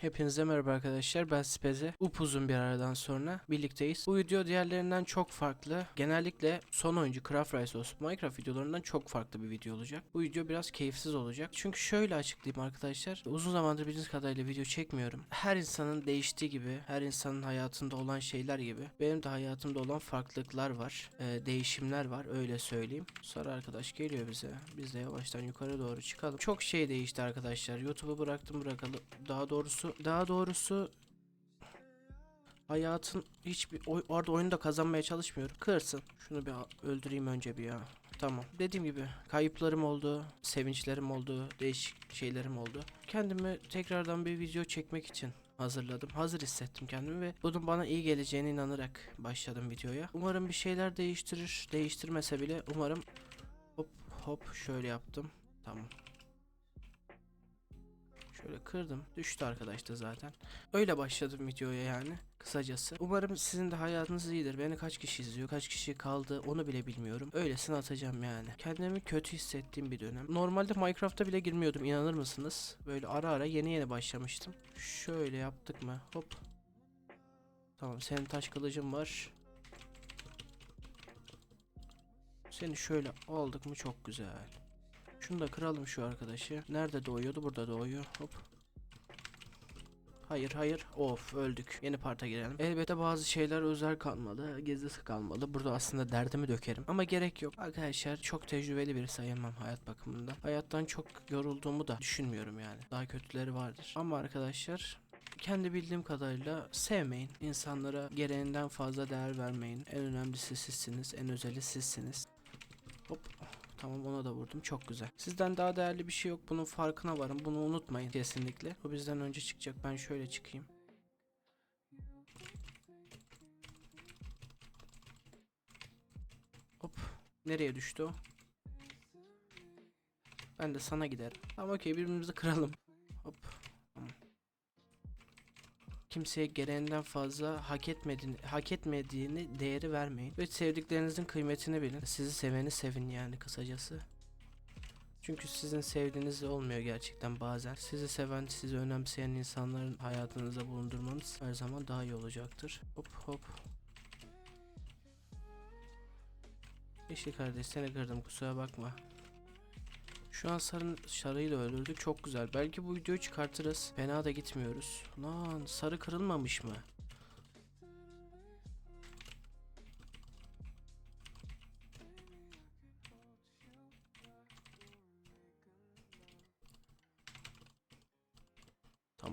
Hepinize merhaba arkadaşlar. Ben Speze. Upuzun bir aradan sonra birlikteyiz. Bu video diğerlerinden çok farklı. Genellikle son oyuncu Craft Rise olsun Minecraft videolarından çok farklı bir video olacak. Bu video biraz keyifsiz olacak. Çünkü şöyle açıklayayım arkadaşlar. Uzun zamandır bildiğiniz kadarıyla video çekmiyorum. Her insanın değiştiği gibi, her insanın hayatında olan şeyler gibi benim de hayatımda olan farklılıklar var. Ee, değişimler var öyle söyleyeyim. Sonra arkadaş geliyor bize. Biz de yavaştan yukarı doğru çıkalım. Çok şey değişti arkadaşlar. YouTube'u bıraktım bırakalı. Daha doğrusu daha doğrusu hayatın hiçbir oy, orada oyunda kazanmaya çalışmıyorum. Kırsın. Şunu bir öldüreyim önce bir ya. Tamam. Dediğim gibi kayıplarım oldu, sevinçlerim oldu, değişik şeylerim oldu. Kendimi tekrardan bir video çekmek için hazırladım. Hazır hissettim kendimi ve bunun bana iyi geleceğine inanarak başladım videoya. Umarım bir şeyler değiştirir. Değiştirmese bile umarım hop hop şöyle yaptım. Tamam. Şöyle kırdım. Düştü arkadaş da zaten. Öyle başladım videoya yani. Kısacası. Umarım sizin de hayatınız iyidir. Beni kaç kişi izliyor, kaç kişi kaldı onu bile bilmiyorum. Öylesine atacağım yani. Kendimi kötü hissettiğim bir dönem. Normalde Minecraft'a bile girmiyordum inanır mısınız? Böyle ara ara yeni yeni başlamıştım. Şöyle yaptık mı? Hop. Tamam senin taş kılıcın var. Seni şöyle aldık mı çok güzel. Şunu da kıralım şu arkadaşı. Nerede doğuyordu? Burada doğuyor. Hop. Hayır hayır. Of öldük. Yeni parta girelim. Elbette bazı şeyler özel kalmalı. Gizlisi kalmalı. Burada aslında derdimi dökerim. Ama gerek yok. Arkadaşlar çok tecrübeli biri sayılmam hayat bakımından. Hayattan çok yorulduğumu da düşünmüyorum yani. Daha kötüleri vardır. Ama arkadaşlar kendi bildiğim kadarıyla sevmeyin. İnsanlara gereğinden fazla değer vermeyin. En önemlisi sizsiniz. En özeli sizsiniz. Hop. Tamam ona da vurdum. Çok güzel. Sizden daha değerli bir şey yok. Bunun farkına varın. Bunu unutmayın kesinlikle. O bizden önce çıkacak. Ben şöyle çıkayım. Hop. Nereye düştü o? Ben de sana giderim. Tamam okey birbirimizi kıralım. Kimseye gereğinden fazla hak etmediğini, hak etmediğini değeri vermeyin. Ve sevdiklerinizin kıymetini bilin. Sizi seveni sevin yani kısacası. Çünkü sizin sevdiğiniz olmuyor gerçekten bazen. Sizi seven, sizi önemseyen insanların hayatınıza bulundurmanız her zaman daha iyi olacaktır. Hop hop. Yeşil kardeş seni kırdım kusura bakma. Şu an sarın, sarıyı da öldürdük çok güzel. Belki bu videoyu çıkartırız. Fena da gitmiyoruz. Lan sarı kırılmamış mı?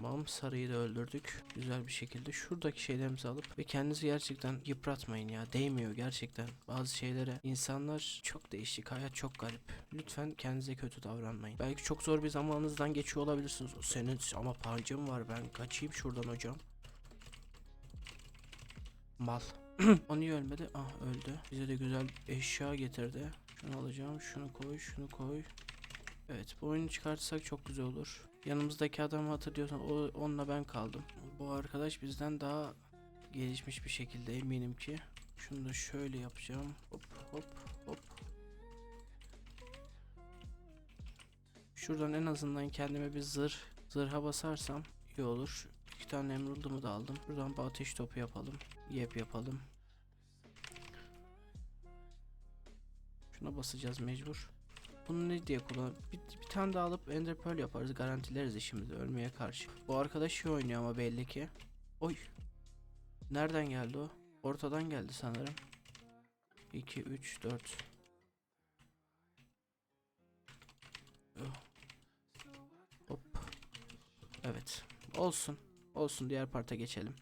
Tamam sarıyı da öldürdük. Güzel bir şekilde şuradaki şeylerimizi alıp ve kendinizi gerçekten yıpratmayın ya. Değmiyor gerçekten. Bazı şeylere insanlar çok değişik. Hayat çok garip. Lütfen kendinize kötü davranmayın. Belki çok zor bir zamanınızdan geçiyor olabilirsiniz. Senin ama pancım var ben kaçayım şuradan hocam. Mal. o niye ölmedi? Ah öldü. Bize de güzel eşya getirdi. Şunu alacağım. Şunu koy. Şunu koy. Evet bu oyunu çıkartırsak çok güzel olur. Yanımızdaki adamı hatırlıyorsan o, onunla ben kaldım. Bu arkadaş bizden daha gelişmiş bir şekilde eminim ki. Şunu da şöyle yapacağım. Hop hop hop. Şuradan en azından kendime bir zırh, zırha basarsam iyi olur. İki tane emerald'ımı da aldım. Buradan bir ateş topu yapalım. Yep yapalım. Şuna basacağız mecbur. Bunu ne diye kullan? Bir, bir tane daha alıp Ender Pearl yaparız. Garantileriz işimizi ölmeye karşı. Bu arkadaş iyi oynuyor ama belli ki. Oy. Nereden geldi o? Ortadan geldi sanırım. 2 3 4 Hop. Evet. Olsun. Olsun diğer parta geçelim.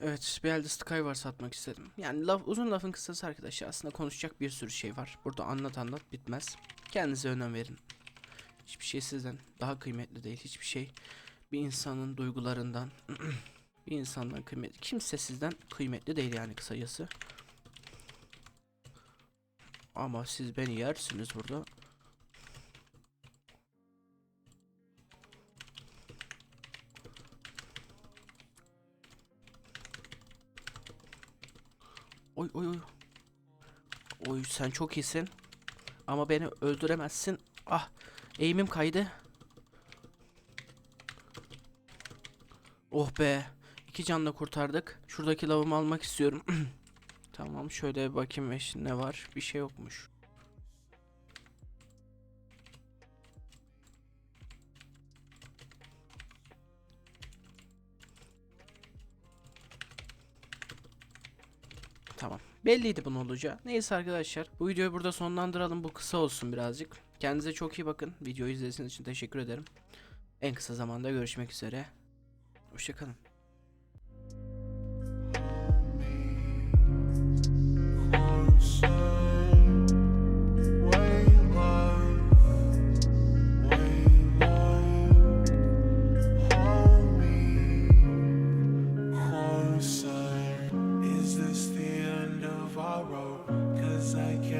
Evet, bir elde Sky var satmak istedim. Yani laf, uzun lafın kısası arkadaşlar aslında konuşacak bir sürü şey var. Burada anlat anlat bitmez. Kendinize önem verin. Hiçbir şey sizden daha kıymetli değil. Hiçbir şey bir insanın duygularından, bir insandan kıymetli. Kimse sizden kıymetli değil yani kısacası. Ama siz beni yersiniz burada. Oy oy oy. Oy sen çok iyisin. Ama beni öldüremezsin. Ah eğimim kaydı. Oh be. İki canla kurtardık. Şuradaki lavımı almak istiyorum. tamam şöyle bir bakayım eş- ne var. Bir şey yokmuş. Tamam. Belliydi bunun olacağı. Neyse arkadaşlar. Bu videoyu burada sonlandıralım. Bu kısa olsun birazcık. Kendinize çok iyi bakın. Videoyu izlediğiniz için teşekkür ederim. En kısa zamanda görüşmek üzere. Hoşçakalın.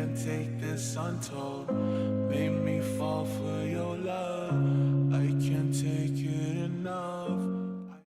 can't take this untold. Made me fall for your.